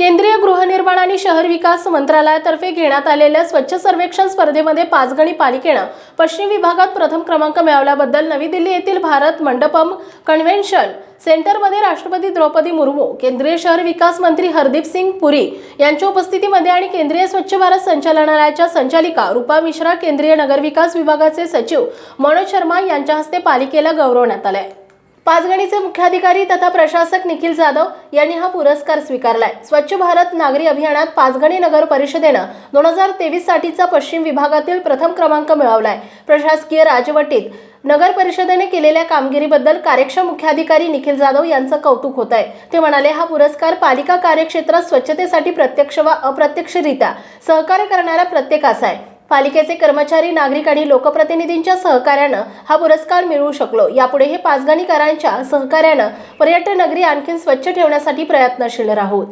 केंद्रीय गृहनिर्माण आणि शहर विकास मंत्रालयातर्फे घेण्यात आलेल्या स्वच्छ सर्वेक्षण स्पर्धेमध्ये पाचगणी पालिकेनं पश्चिम विभागात प्रथम क्रमांक मिळवल्याबद्दल नवी दिल्ली येथील भारत मंडपम कन्व्हेन्शन सेंटरमध्ये राष्ट्रपती द्रौपदी मुर्मू केंद्रीय शहर विकास मंत्री हरदीप सिंग पुरी यांच्या उपस्थितीमध्ये आणि केंद्रीय स्वच्छ भारत संचालनालयाच्या संचालिका रुपा मिश्रा केंद्रीय नगरविकास विभागाचे सचिव मनोज शर्मा यांच्या हस्ते पालिकेला गौरवण्यात आले पाचगणीचे मुख्याधिकारी तथा प्रशासक निखिल जाधव यांनी हा पुरस्कार स्वीकारलाय. स्वच्छ भारत नागरी अभियानात पाचगणी नगर परिषदेनं दोन हजार तेवीस साठीचा पश्चिम विभागातील प्रथम क्रमांक मिळवलाय. प्रशासकीय राजवटीत नगर परिषदेने केलेल्या कामगिरीबद्दल कार्यक्षम मुख्याधिकारी निखिल जाधव यांचं कौतुक होत आहे ते म्हणाले हा पुरस्कार पालिका कार्यक्षेत्रात स्वच्छतेसाठी प्रत्यक्ष वा अप्रत्यक्षरित्या सहकार्य करणाऱ्या प्रत्येकाचा आहे. पालिकेचे कर्मचारी नागरिक आणि लोकप्रतिनिधींच्या सहकार्यानं हा पुरस्कार मिळवू शकलो. यापुढे हे पाचगणीकरांच्या सहकार्यानं पर्यटन नगरी आणखी स्वच्छ ठेवण्यासाठी प्रयत्नशील राहू.